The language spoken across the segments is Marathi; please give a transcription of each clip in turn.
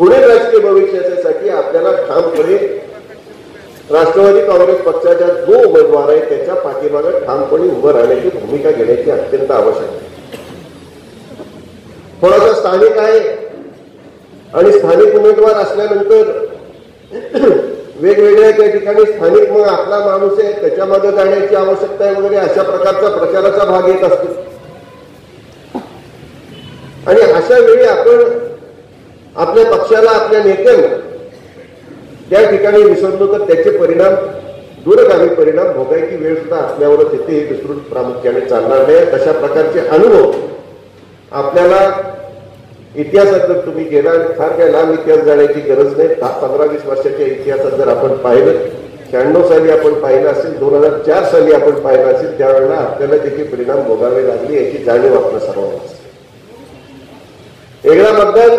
पुढील राजकीय भविष्यासाठी आपल्याला ठामपणे राष्ट्रवादी काँग्रेस पक्षाच्या जो उमेदवार आहे त्याच्या पाठीमागे ठामपणे उभं राहण्याची भूमिका घेण्याची अत्यंत आवश्यक आहे. थोडासा स्थानिक आहे आणि स्थानिक उमेदवार असल्यानंतर वेगवेगळ्या त्या ठिकाणी स्थानिक मग आपला माणूस आहे त्याच्यामध्ये जाण्याची आवश्यकता आहे वगैरे अशा प्रकारचा प्रचाराचा भाग येत असतो. आणि अशा वेळी आपण आपल्या पक्षाला आपल्या नेत्यांना. त्या ठिकाणी विसरलो तर त्याचे परिणाम दूरगामी परिणाम भोगायची वेळ सुद्धा असल्यावरच येते हे विसरून प्रामुख्याने चालणार नाही. तशा प्रकारचे अनुभव आपल्याला इतिहासात जर तुम्ही गेला फार काही लांब इतिहास जाण्याची गरज नाही. दहा पंधरा वीस वर्षाच्या इतिहासात जर आपण पाहिलं शहाण्णव साली आपण पाहिलं असेल दोन हजार चार साली आपण पाहिलं असेल त्यावेळेला आपल्याला त्याचे परिणाम भोगावे लागले याची जाणीव आपल्या सर्वांना. असते एकदा मतदान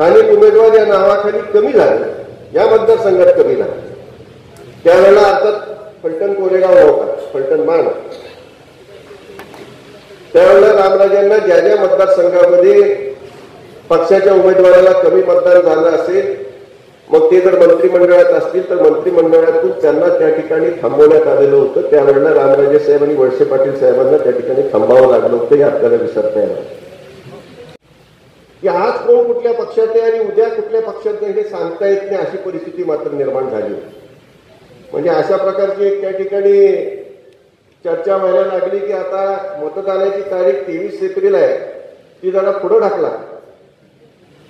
स्थानिक उमेदवार या नावाखाली कमी झाले या मतदारसंघात कमी झाला. त्यावेळेला अर्थात फलटण कोरेगाव नव्हता फलटण मान त्यावेळेला रामराजांना ज्या ज्या मतदारसंघामध्ये पक्षाच्या उमेदवाराला कमी मतदान झालं असेल मग ते जर मंत्रिमंडळात असतील तर मंत्रिमंडळातून त्यांना त्या ठिकाणी थांबवण्यात आलेलं होतं. त्यावेळेला रामराजे साहेब आणि वळसे पाटील साहेबांना त्या ठिकाणी थांबावं लागलं होतं हे आपल्याला विसरता येणार की आज कोण कुठल्या पक्षात आहे आणि उद्या कुठल्या पक्षात आहे हे सांगता येत नाही अशी परिस्थिती मात्र निर्माण झाली म्हणजे अशा प्रकारची एक त्या ठिकाणी चर्चा व्हायला लागली की आता मतदानाची तारीख तेवीस एप्रिल आहे ती जरा पुढं ढकला.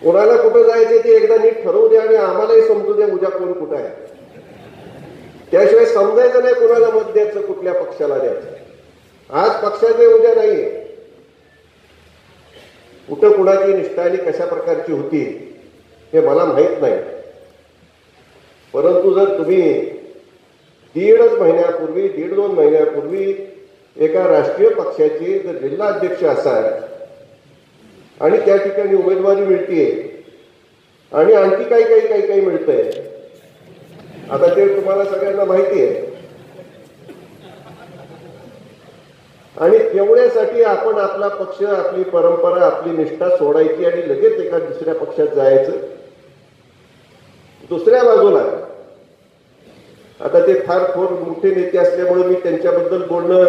कोणाला कुठं जायचं ते एकदा नीट ठरवू द्या आणि आम्हालाही समजू द्या उद्या कोण कुठं आहे. त्याशिवाय समजायचं नाही कोणाला मत द्यायचं कुठल्या पक्षाला द्यायचं. आज पक्षाचे उद्या नाहीये. कुठं कुणाची निष्ठा आणि कशा प्रकारची होती हे मला माहीत नाही. परंतु जर तुम्ही दीडच महिन्यापूर्वी दीड दोन महिन्यापूर्वी एका राष्ट्रीय पक्षाची जर जिल्हा अध्यक्ष असाल आणि त्या ठिकाणी उमेदवारी मिळतीये आणि आणखी काही काही काही काही मिळतंय आता ते तुम्हाला सगळ्यांना माहिती आहे आणि तेवढ्यासाठी आपण आपला पक्ष आपली परंपरा आपली निष्ठा सोडायची आणि लगेच एका दुसऱ्या पक्षात जायचं. दुसऱ्या बाजूला आता ते फार थोर मोठे नेते असल्यामुळे मी त्यांच्याबद्दल बोलणं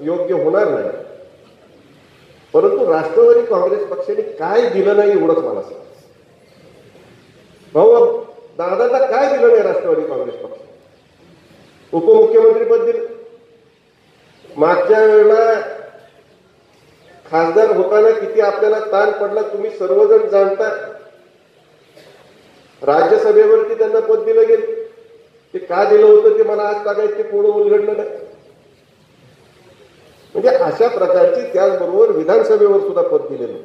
योग्य होणार नाही. परंतु राष्ट्रवादी काँग्रेस पक्षाने काय दिलं नाही एवढंच मला सांग. भाऊ दादा काय दिलं नाही राष्ट्रवादी काँग्रेस पक्ष? उपमुख्यमंत्रीपद दिलं. मागच्या वेळेला खासदार होताना किती आपल्याला ताण पडला तुम्ही सर्वजण जाणता. राज्यसभेवरती त्यांना पद दिलं गेलं. ते का दिलं होतं ते मला आज टाकायचं ते कोण उलगडलं नाही. म्हणजे अशा प्रकारची त्याचबरोबर विधानसभेवर सुद्धा पद दिलेलं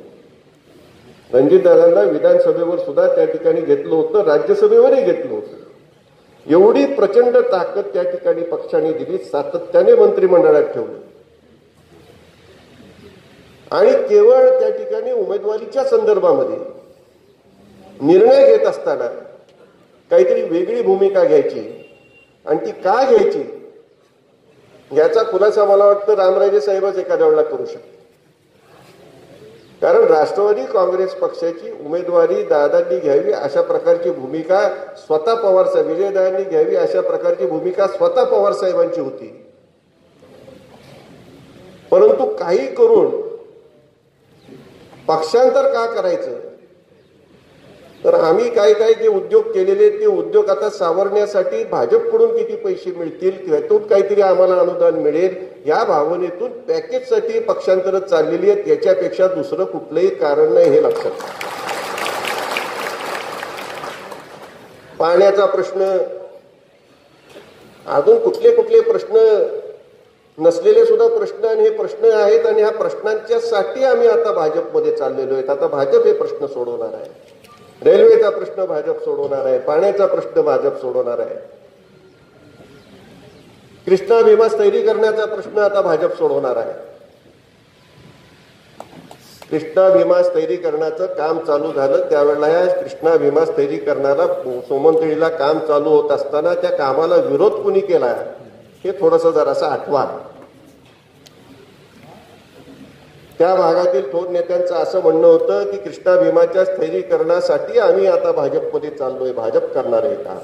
रणजितदादांना विधानसभेवर सुद्धा त्या ठिकाणी घेतलं होतं राज्यसभेवरही घेतलं होतं. एवढी प्रचंड ताकद त्या ठिकाणी पक्षाने दिली सातत्याने मंत्रिमंडळात ठेवली. आणि केवळ त्या ठिकाणी उमेदवारीच्या संदर्भामध्ये निर्णय घेत असताना काहीतरी वेगळी भूमिका घ्यायची आणि ती का घ्यायची याचा खुलासा मला वाटतं रामराजे साहेबच एखाद्या वेळेला करू शकतो कारण राष्ट्रवादी काँग्रेस पक्षाची उमेदवारी दादांनी घ्यावी अशा प्रकारची भूमिका स्वतः पवार साहेब विजयदादांनी घ्यावी अशा प्रकारची भूमिका स्वतः पवार साहेबांची होती. परंतु काही करून पक्षांतर का करायचं? तर आम्ही काय काय जे उद्योग केलेले ते उद्योग आता सावरण्यासाठी भाजपकडून किती पैसे मिळतील त्यातून काहीतरी आम्हाला अनुदान मिळेल या भावनेतून पॅकेजसाठी पक्षांतर चाललेली आहे त्याच्यापेक्षा दुसरं कुठलंही कारण नाही हे लक्षात पाण्याचा प्रश्न अजून कुठले कुठले प्रश्न नसलेले सुद्धा प्रश्न आणि हे प्रश्न आहेत आणि ह्या प्रश्नांच्यासाठी आम्ही आता भाजपमध्ये चाललेलो आहेत. आता भाजप हे प्रश्न सोडवणार आहे. रेल्वेचा प्रश्न भाजप सोडवणार आहे पाण्याचा प्रश्न भाजप सोडवणार आहे. कृष्णा भीमा स्थैरी करण्याचा प्रश्न आता भाजप सोडवणार आहे. कृष्णा भीमा स्थैरीकरणाचं काम चालू झालं त्यावेळेला या कृष्णा भीमा स्थैरीकरणाला सोमंतळीला काम चालू होत असताना त्या कामाला विरोध कुणी केला? हे थोडस जरासं आठवा. त्या भागातील थोर नेत्यांचं असं म्हणणं होतं की कृष्णा भीमाच्या स्थैरीकरणासाठी आम्ही आता भाजपमध्ये चाललोय. भाजप करणार आहे का?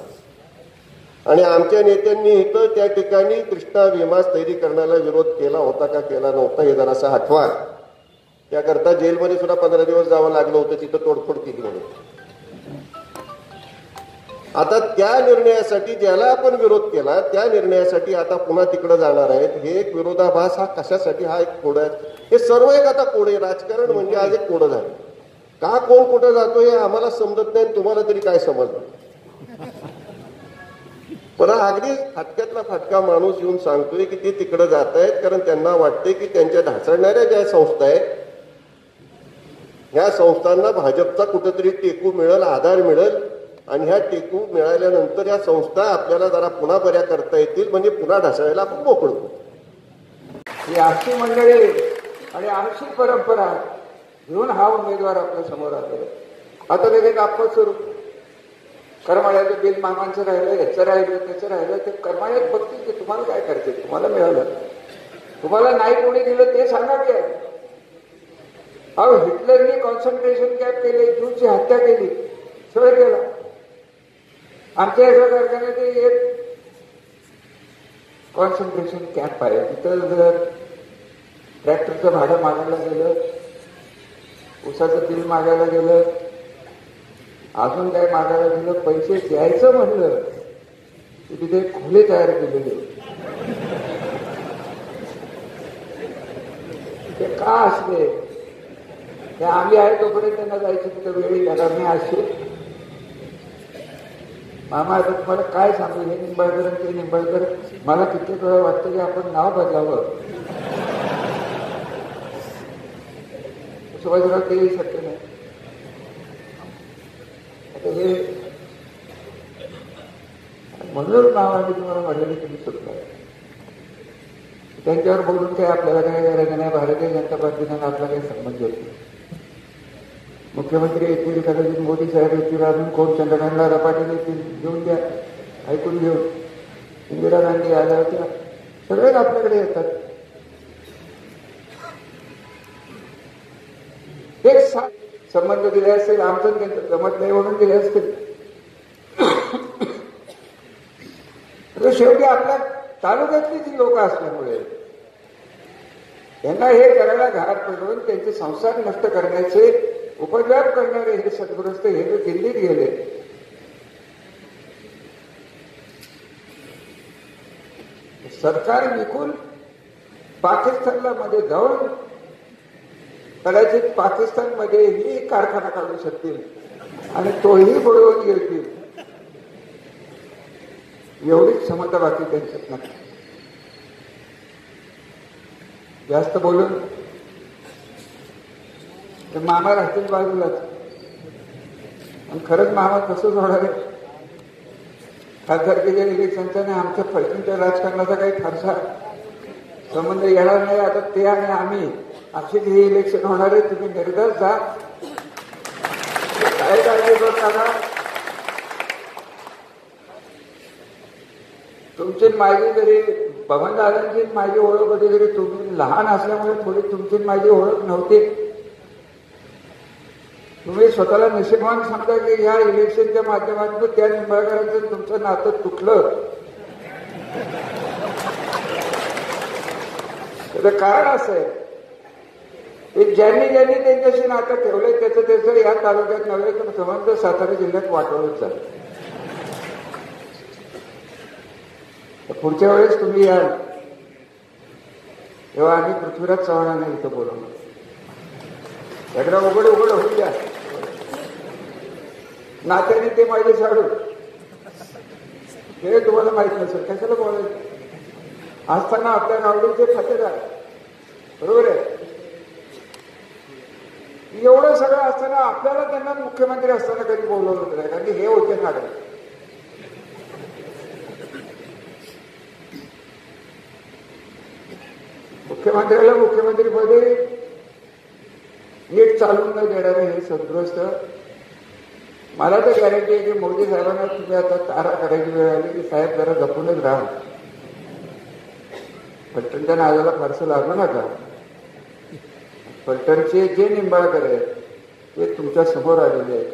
आणि आमच्या नेत्यांनी इथं त्या ठिकाणी कृष्णा भीमा स्थैरीकरणाला विरोध केला होता का केला नव्हता हे जरासा आठवा त्याकरता जेलमध्ये सुद्धा पंधरा दिवस जावं लागलं होतं तिथं तोडफोड केली म्हणून आता त्या निर्णयासाठी ज्याला आपण विरोध केला त्या निर्णयासाठी आता पुन्हा तिकडे जाणार आहेत. हे एक विरोधाभास हा कशासाठी? हा एक कोड आहे. हे सर्व एक आता कोड आहे. राजकारण म्हणजे आज एक कोडं झालं. का कोण कुठं जातो हे आम्हाला समजत नाही. आणि तुम्हाला तरी काय समजलं? पण अगदी फाटक्यातला फाटका माणूस येऊन सांगतोय की ते तिकडे जात आहेत. कारण त्यांना वाटते की त्यांच्या ढासळणाऱ्या ज्या संस्था आहेत ह्या संस्थांना भाजपचा कुठेतरी टेकू मिळेल आधार मिळेल. आणि ह्या टेकू मिळाल्यानंतर या संस्था आपल्याला जरा पुन्हा बऱ्या करता येतील म्हणजे पुन्हा ढासळायला आपण मोकळू ही आमची मंडळी आणि आमची परंपरा घेऊन हा उमेदवार आपल्यासमोर आलेला आता त्याचे आपण सुरू करमाळ्याचं बिल मामांचं राहिलं याचं राहिलं त्याचं राहिलं ते करमाळ्यात बघतील की तुम्हाला काय करते तुम्हाला मिळालं. तुम्हाला नाही कोणी दिलं ते सांगा की अहो हिटलरनी कॉन्सन्ट्रेशन कॅम्प केले जूची हत्या केली सगळं केला. आमच्या एका कारखान्यात ते एक कॉन्सन्ट्रेशन कॅम्प आहे. तिथं जर ट्रॅक्टरचं भाडं मागायला गेलं उसाचं बिल मागायला गेलं अजून काय मागायला गेलं पैसे द्यायचं म्हणलं की तिथे खुले तयार केलेले ते का असले ते आम्ही आहे तोपर्यंत त्यांना जायचं तिथं वेळी येणार नाही असे मामा आता तुम्हाला काय सांगू? हे निंबाळकर ते निंबाळकर. मला कित्येक वेळा वाटतं की आपण नाव बदलावं. सुभाषराव तेही शक्य नाही. आता हे म्हणून नाव आम्ही तुम्हाला म्हटलं की तुम्ही चुकला त्यांच्यावर बोलून काय आपल्याला काय गरज नाही भारतीय जनता पार्टीनं आपला काही संबंध होतो मुख्यमंत्री येतील कदाचित मोदी साहेब येतील अजून कोण? चंद्रकांतला पाटील येतील घेऊन द्या. ऐकून घेऊ. इंदिरा गांधी आल्या होत्या. सगळेच आपल्याकडे येतात. एक साथ संबंध दिले असतील आमचं त्यांचं जमत नाही म्हणून दिले असतील. शेवटी आपल्या तालुक्यातली जी लोक असल्यामुळे त्यांना हे करायला घरात पडून त्यांचे संसार नष्ट करण्याचे उपद्रव करणारे हे सद्ग्रस्त हे तर दिल्लीत गेले. सरकार विकून पाकिस्तानला मध्ये जाऊन कदाचित पाकिस्तानमध्येही कारखाना काढू शकतील आणि तोही बुडवून घेतील. एवढीच क्षमता बाकी त्यांच्यात नाही जास्त बोलून तर मामा राहतील बाजूलाच. आणि खरंच मामा कसं होणार आहे खासदारकीच्या इलेक्शनचा आणि आमच्या फलटणच्या राजकारणाचा काही फारसा संबंध येणार नाही. आता ते आणि आम्ही अशी हे इलेक्शन होणार आहे तुम्ही निर्धार जा. काय काळजी करू तुमची माझी जरी बबनदादांची माझी ओळख होती जरी तुम्ही लहान असल्यामुळे थोडी तुमची माझी ओळख नव्हती. तुम्ही स्वतःला नशिबान सांगता की या इलेक्शनच्या माध्यमातून त्या निंबाळकरांचं तुमचं नातं तुटलं? त्याचं कारण असं आहे. ज्यांनी ज्यांनी त्यांच्याशी नातं ठेवलंय त्याचं त्याचं या तालुक्यात नव्हे तर संबंध सातारा जिल्ह्यात वाटवलंच झालं. पुढच्या वेळेस तुम्ही याल. तेव्हा आम्ही पृथ्वीराज चव्हाणांना इथं बोलवलं सगळं उघड उघड होऊ द्या. नात्याने ते माझे साडू हे तुम्हाला माहीत नसेल कशाला बोलायचं? असताना आपल्या नावडीचे खातेदार बरोबर आहे? एवढं सगळं असताना आपल्याला त्यांना मुख्यमंत्री असताना कधी बोलवलं नाही? कारण की हे होते नागरिक. मुख्यमंत्र्याला मुख्यमंत्री पदे नीट चालून न देणारे हे सदग्रस्त मला तर गॅरंटी आहे की मोदी साहेबांना तुम्ही आता तारा करायची वेळ आली की साहेब जरा जपूनच राहा. पट्टणच्या नावाला फारसं लागू नका. फलटणचे जे निंबाळकर आहेत ते तुमच्यासमोर आलेले आहेत.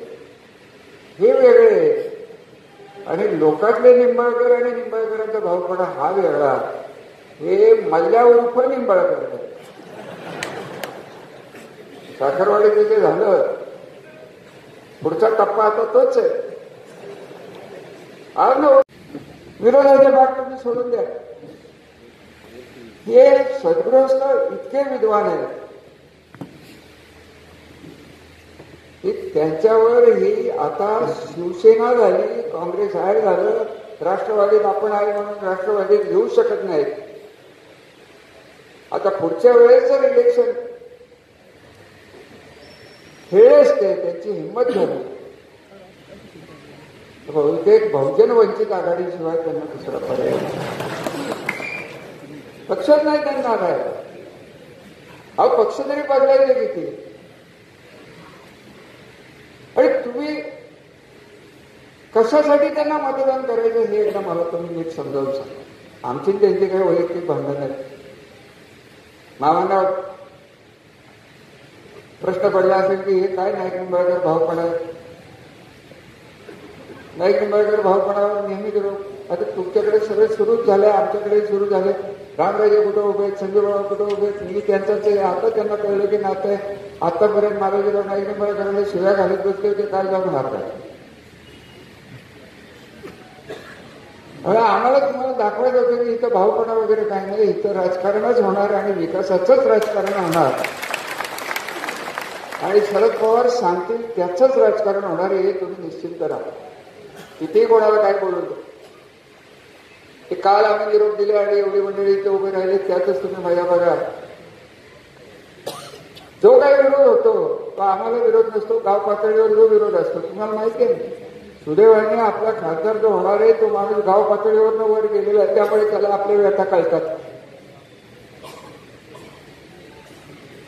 हे वेगळे आणि लोकातले निंबाळकर आणि निंबाळकरांचा भाऊपणा हा वेगळा. हे मल्ल्या उर्फ निंबाळकर साखरवाडीचं जे झालं. पुढचा टप्पा आता तोच आहे. आज ना विरोधाचे भाग तुम्ही सोडून द्या. हे सद्गृहस्थ इतके विद्वान आहेत की त्यांच्यावर ही आता शिवसेना झाली काँग्रेस आहे झालं राष्ट्रवादीत आपण आहे म्हणून राष्ट्रवादीत घेऊ शकत नाहीत. आता पुढच्या वेळेस जर इलेक्शन खेळच ते त्यांची हिंमत झाली बहुतेक हो, बहुजन वंचित आघाडीशिवाय त्यांना दुसरा पर्याय नाही. नाही त्यांना काय अहो पक्ष तरी बदलायचे किती आणि तुम्ही कशासाठी त्यांना मतदान करायचं हे एकदा मला तुम्ही नीट समजावून सांगा. आमची त्यांची काही वैयक्तिक भांडण नाही. मामांना प्रश्न पडला असेल की हे काय नाईक निंबाळकर भावपणा आहे नाईक निंबाळकर भावपणावर नेहमी करू. आता तुमच्याकडे सगळे सुरूच झाले आमच्याकडे सुरू झाले. रामराजे कुठं उभे आहेत? कुठं उभे आहेत? मी त्यांचाच आहे आता त्यांना कळलं की नातं आहे. आतापर्यंत महाराजीराव नाईक निंबाळकरांना शिव्या घालत बसले होते काय जाऊन हारतात आम्हाला तुम्हाला दाखवायचं होतं की इथं भावपणा वगैरे काय नाही. इथं राजकारणच होणार आणि विकासाचंच राजकारण होणार. आणि शरद पवार सांगतील त्याचंच राजकारण होणार आहे हे तुम्ही निश्चित करा कितीही कोणाला काय बोलून ते काल आम्ही निरोप दिले आणि एवढी मंडळी इथे उभे राहिले त्यातच तुम्ही मजा बघा जो काही विरोध होतो तो आम्हाला विरोध नसतो गाव पातळीवर जो विरोध असतो तुम्हाला माहिती आहे सुदैवाने आपला खासदार जो होणार आहे तो माणूस गाव पातळीवर वर गेलेला आहे त्यामुळे त्याला आपल्या व्यथा कळतात.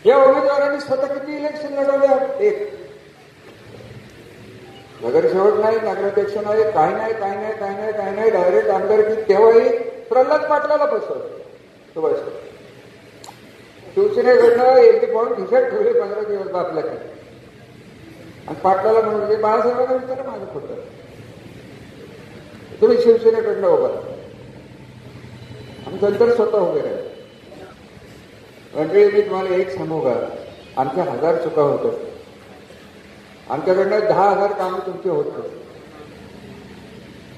या उमेदवारांनी स्वतः किती इलेक्शन लढवले एक. नगरसेवक नाही नगराध्यक्ष नाही काय नाही काय नाही काय नाही काय नाही. डायरेक्ट आमदार की तेव्हाही प्रल्हाद पाटलाला बसवलं. सुभाष. शिवसेनेकडनं एटी पाहून खिशात ठेवले पंधरा दिवस बापल्याकडे आणि पाटलाला म्हणून म्हणजे बाळासाहेबांना विचारा माझं खोटं तुम्ही शिवसेनेकडनं उभा राहा. आणि नंतर स्वतः उभे राहिले. मंडळी मी तुम्हाला एक सांगू का आमच्या हजार चुका होत असतात आमच्याकडनं दहा हजार कामं तुमची होत नसतात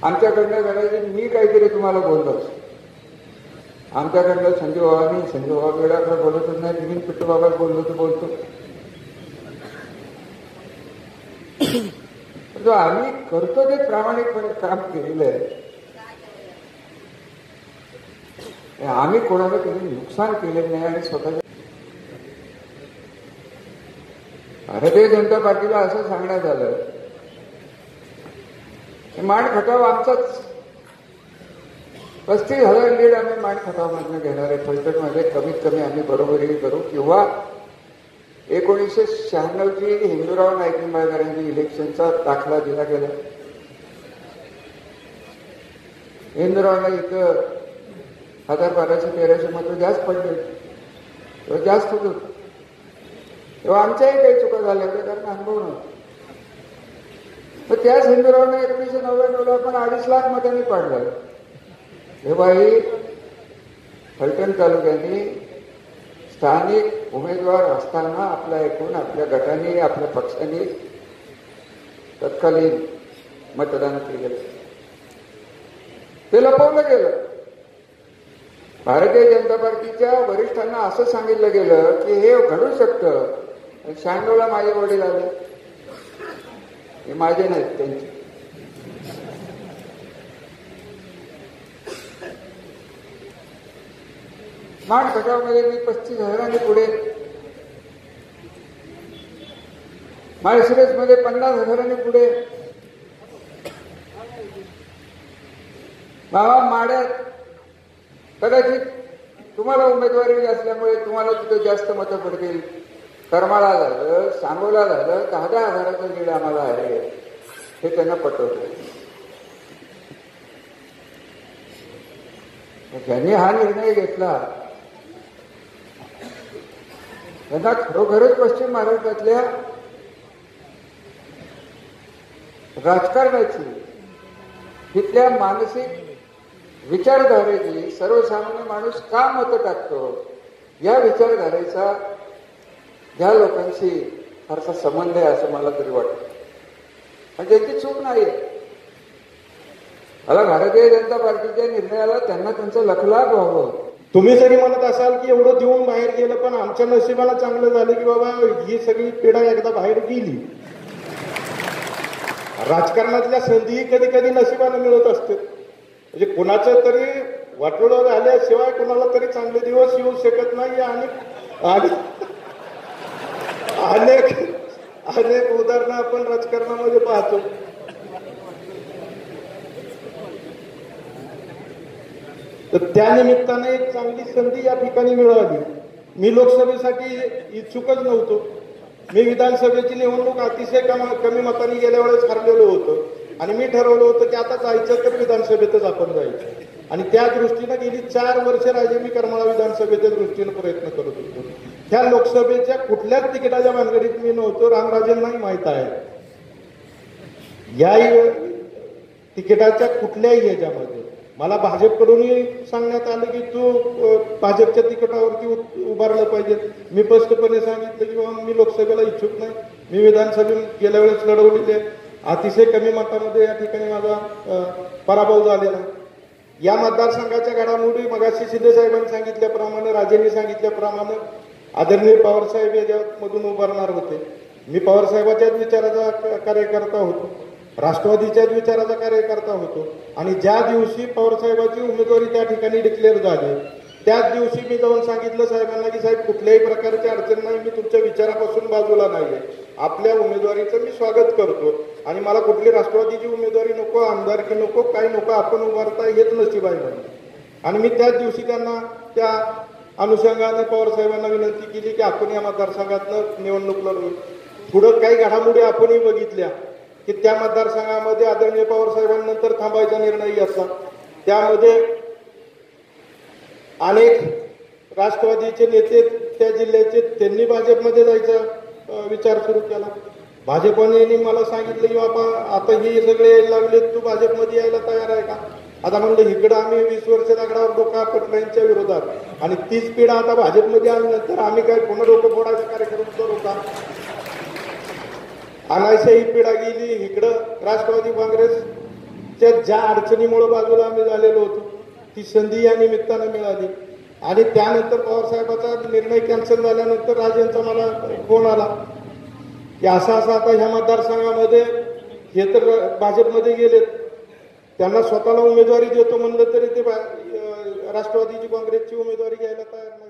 आमच्याकडनं करायचे मी काहीतरी तुम्हाला बोललो आमच्याकडनं संजय बाबांनी संजय बाबा वेळाकडे बोलतच नाही. नवीन पिट्टू बाबा बोललो तर बोलतो. जो आम्ही करतो ते प्रामाणिकपणे काम केलेलं आहे. आम्ही कोणाला कधी नुकसान केलेलं नाही आणि स्वतःच्या भारतीय जनता पार्टीला असं सांगण्यात आलं. की माण खटाव आमचाच. पस्तीस हजार लीड आम्ही माण खटावमधनं घेणार आहे. फलटणमध्ये कमीत कमी आम्ही बरोबरी करू किंवा एकोणीसशे शहाण्णवची हिंदूराव नाईक निंबाळकरांनी इलेक्शनचा दाखला दिला गेला. हिंदूरावला इथं हजार बाराशे तेराशे मतं जास्त पडले. तेव्हा जास्त होत होतं. तेव्हा आमच्याही काही चुका झाल्या होत्या कारण अनुभव नव्हता. तर त्याच एकोणीशे एकोणीसशे नव्याण्णवला पण अडीच लाख मतांनी पाडलं. हे बाई फलटण तालुक्याने स्थानिक उमेदवार असताना आपला एकूण आपल्या गटाने आपल्या पक्षाने तत्कालीन मतदान केलं. ते लपवलं गेलं. भारतीय जनता पार्टीच्या वरिष्ठांना असं सांगितलं गेलं की हे घडू शकतं. शहाण्णवला माझे वडील आले. हे माझे नाहीत त्यांचे. माठ खटावमध्ये मी पस्तीस हजारांनी पुढे. माळशिरसमध्ये पन्नास हजारांनी पुढे. बाबा माड्यात कदाचित तुम्हाला उमेदवारी असल्यामुळे तुम्हाला तिथे जास्त मतं पडतील. करमाळा झालं सांगोला झालं दहा दहा हजाराचं लीड आम्हाला आहे. हे त्यांना पटवलं ज्यांनी हा निर्णय घेतला त्यांना खरोखरच पश्चिम महाराष्ट्रातल्या राजकारणाची तिथल्या मानसिक विचारधारेची सर्वसामान्य माणूस का मतं टाकतो? या विचारधारेचा या लोकांशी फारसा संबंध आहे असं मला तरी वाटतं. आणि त्यांची चूक नाही मला भारतीय जनता पार्टीच्या निर्णयाला त्यांना त्यांचा लखलाभ व्हावं. तुम्ही जरी म्हणत असाल की एवढं देऊन बाहेर गेलं पण आमच्या नशिबाला चांगलं झालं की बाबा ही सगळी पिढा एकदा बाहेर गेली. राजकारणातल्या संधीही कधी कधी नशिबाने मिळत असते म्हणजे कुणाच्या तरी वाटोळ्यावर झाल्याशिवाय कुणाला तरी चांगले दिवस येऊ शकत नाही आणि अनेक अनेक उदाहरणं आपण राजकारणामध्ये पाहतो. तर त्या निमित्ताने एक चांगली संधी या ठिकाणी मिळाली. मी लोकसभेसाठी इच्छुकच नव्हतो. मी विधानसभेची निवडणूक अतिशय कम- कमी मतांनी गेल्या वेळेस हरलेलो होतो. आणि मी ठरवलं होतं की आता जायचं तर विधानसभेतच आपण जायचं. आणि त्या दृष्टीनं गेली चार वर्ष राजे मी करमाळा विधानसभेच्या दृष्टीनं प्रयत्न करत होतो. त्या लोकसभेच्या कुठल्याच तिकिटाच्या भानगडीत मी नव्हतो रामराजेंनाही माहीत आहे. या तिकिटाच्या कुठल्याही ह्याच्यामध्ये. मला भाजपकडूनही सांगण्यात आलं की तू भाजपच्या तिकिटावरती उ- उभारलं पाहिजे. मी स्पष्टपणे सांगितलं की बाबा मी लोकसभेला इच्छुक नाही. मी विधानसभेत गेल्या वेळेस लढवलेली आहे. अतिशय कमी मतामध्ये या ठिकाणी माझा पराभव झालेला. या मतदारसंघाच्या घडामोडी मगाशी शिंदेसाहेबांनी सांगितल्याप्रमाणे राजेंनी सांगितल्याप्रमाणे आदरणीय पवारसाहेब याच्यामधून उभारणार होते. मी पवारसाहेबाच्याच विचाराचा कार्यकर्ता होतो. राष्ट्रवादीच्याच विचाराचा कार्यकर्ता होतो. आणि ज्या दिवशी पवारसाहेबाची उमेदवारी त्या ठिकाणी डिक्लेअर झाली त्याच दिवशी मी जाऊन सांगितलं साहेबांना की साहेब कुठल्याही प्रकारची अडचण नाही मी तुमच्या विचारापासून बाजूला आहे आपल्या उमेदवारीचं मी स्वागत करतो. आणि मला कुठली राष्ट्रवादीची उमेदवारी नको आमदारकी नको काही नको आपण उभारता हेच नशीब आहे म्हणून. आणि मी त्याच दिवशी त्यांना त्या अनुषंगाने पवार साहेबांना विनंती केली की आपण या मतदारसंघातनं निवडणूक लढवू पुढं काही घडामोडी आपणही बघितल्या की त्या मतदारसंघामध्ये आदरणीय पवार साहेबांनंतर थांबायचा निर्णय असा. त्यामध्ये अनेक राष्ट्रवादीचे नेते त्या जिल्ह्याचे त्यांनी भाजपमध्ये जायचा विचार सुरू केला. भाजपने मला सांगितलं की बाबा आता हे सगळे यायला लागले तू भाजपमध्ये यायला तयार आहे का? आता म्हणलं इकडं आम्ही वीस वर्ष दगडावर डोका पटनाईंच्या विरोधात. आणि तीच पिढा आता भाजपमध्ये आल्यानंतर आम्ही काय पुन्हा डोकं फोडायचा कार्यक्रम करू का? अनायशा ही पिढा गेली इकडं राष्ट्रवादी काँग्रेसच्या ज्या अडचणीमुळे बाजूला आम्ही झालेलो होतो. ती संधी या निमित्तानं मिळाली. आणि त्यानंतर पवारसाहेबाचा निर्णय कॅन्सल झाल्यानंतर राजेंचा मला फोन आला. की असा असा आता ह्या मतदारसंघामध्ये हे तर भाजपमध्ये गेलेत. त्यांना स्वतःला उमेदवारी देतो म्हणलं तरी ते राष्ट्रवादीची काँग्रेसची उमेदवारी घ्यायला तयार नाही